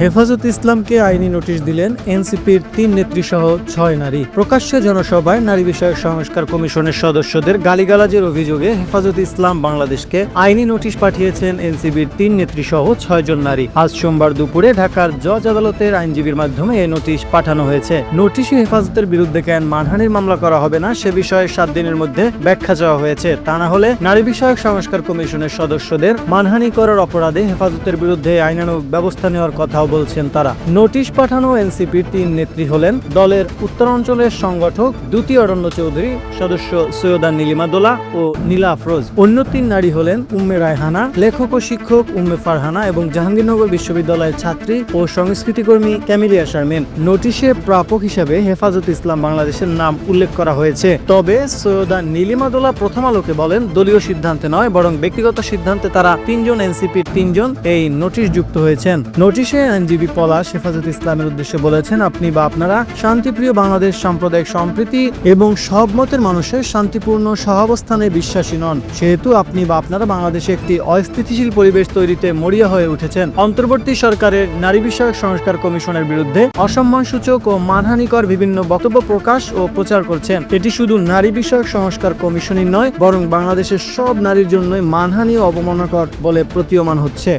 হেফাজত ইসলামকে আইনি নোটিশ দিলেন এনসিপির তিন নেত্রী সহ ছয় নারী। প্রকাশ্য জনসভায় নারী বিষয়ক সংস্কার কমিশনের সদস্যদের গালিগালাজের অভিযোগে হেফাজত ইসলাম বাংলাদেশকে আইনি নোটিশ পাঠিয়েছেন এনসিবির তিন নেত্রী সহ ছয়জন নারী। আজ সোমবার দুপুরে ঢাকার জজ আদালতের আইনজীবীর মাধ্যমে এই নোটিশ পাঠানো হয়েছে। নোটিশে হেফাজতের বিরুদ্ধে কেন মানহানির মামলা করা হবে না সে বিষয়ে সাত দিনের মধ্যে ব্যাখ্যা চাওয়া হয়েছে। তা না হলে নারী বিষয়ক সংস্কার কমিশনের সদস্যদের মানহানি করার অপরাধে হেফাজতের বিরুদ্ধে আইনানুগ ব্যবস্থা নেওয়ার কথাও বলছেন তারা। নোটিশ পাঠানো এনসিপির তিন নেত্রী হলেন দলের উত্তরাঞ্চলের সংগঠক দ্বিতীয় অরণ্য চৌধুরী সদস্য সৈয়দা নীলিমা দোলা ও নীলা আফরোজ। অন্য তিন নারী হলেন উম্মে রায়হানা, লেখক ও শিক্ষক উম্মে ফারহানা এবং জাহাঙ্গীরনগর বিশ্ববিদ্যালয়ের ছাত্রী ও সংস্কৃতিকর্মী ক্যামিলিয়া শারমিন। নোটিশে প্রাপক হিসেবে হেফাজত ইসলাম বাংলাদেশের নাম উল্লেখ করা হয়েছে। তবে সৈয়দা নীলিমা দোলা প্রথম আলোকে বলেন, দলীয় সিদ্ধান্তে নয়, বরং ব্যক্তিগত সিদ্ধান্তে তারা তিনজন এনসিপির তিনজন এই নোটিশ যুক্ত হয়েছেন। নোটিশে আইনজীবী পলাশ হেফাজত ইসলামের উদ্দেশ্যে বলেছেন, আপনি বা আপনারা শান্তিপ্রিয় বাংলাদেশ সাম্প্রদায়িক সম্প্রীতি এবং সব মতের মানুষের শান্তিপূর্ণ সহাবস্থানে বিশ্বাসী নন। সেহেতু আপনি বা আপনারা বাংলাদেশে একটি অস্থিতিশীল পরিবেশ তৈরিতে মরিয়া হয়ে উঠেছেন। অন্তর্বর্তী সরকারের নারী বিষয়ক সংস্কার কমিশনের বিরুদ্ধে অসম্মানসূচক ও মানহানিকর বিভিন্ন বক্তব্য প্রকাশ ও প্রচার করছেন। এটি শুধু নারী বিষয়ক সংস্কার কমিশনই নয়, বরং বাংলাদেশের সব নারীর জন্যই মানহানি ও অবমাননাকর বলে প্রতীয়মান হচ্ছে।